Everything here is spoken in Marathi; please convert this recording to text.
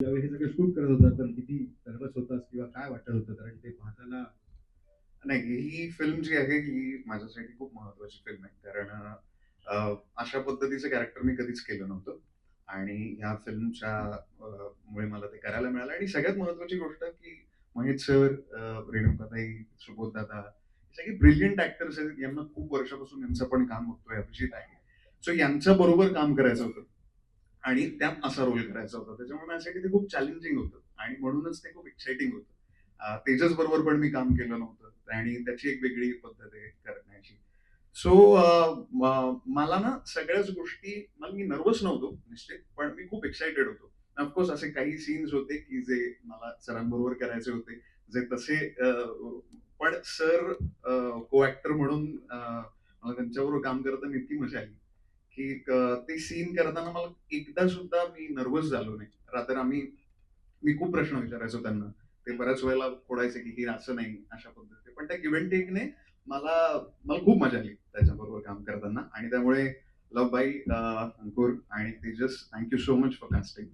ज्यावेळी हे सगळं शूट करत होता तर किती नर्वस होतास किंवा काय वाटत होतं? कारण ते पाहताना नाही ही फिल्म जी आहे ही माझ्यासाठी खूप महत्वाची फिल्म आहे. कारण अशा पद्धतीचं कॅरेक्टर मी कधीच केलं नव्हतं. आणि ह्या फिल्मच्या मुळे मला ते करायला मिळालं. आणि सगळ्यात महत्वाची गोष्ट की महेश सर रेणुकाताई सुबोध दादा सगळे ब्रिलियंट ऍक्टर्स आहेत. यांना खूप वर्षापासून यांचं पण काम होतोय अभिजित आहे. सो यांच्या बरोबर काम करायचं होतं. आणि त्या असा रोल करायचा होता. त्याच्यामुळे माझ्यासाठी ते खूप चॅलेंजिंग होतं. आणि म्हणूनच ते खूप एक्साइटिंग होतं. तेजस बरोबर पण मी काम केलं नव्हतं. आणि त्याची एक वेगळी पद्धत आहे करण्याची. सो मला ना सगळ्याच गोष्टी मला मी नर्वस नव्हतो निश्चित पण मी खूप एक्साइटेड होतो. ऑफकोर्स असे काही सीन्स होते की जे मला सरांबरोबर करायचे होते जे तसे पण सर को ऍक्टर म्हणून मला त्यांच्याबरोबर काम करताना इतकी मजा आली. की ते सीन करताना मला एकदा सुद्धा मी नर्वस झालो नाही. रात्र आम्ही मी खूप प्रश्न विचारायचो त्यांना. ते बऱ्याच वेळेला फोडायचे की हे असं नाही अशा पद्धतीने. पण त्या गिव्हन टेकने मला मला खूप मजा आली त्याच्याबरोबर काम करताना. आणि त्यामुळे लव बाई अंकुर आणि Tejas thank you so much for casting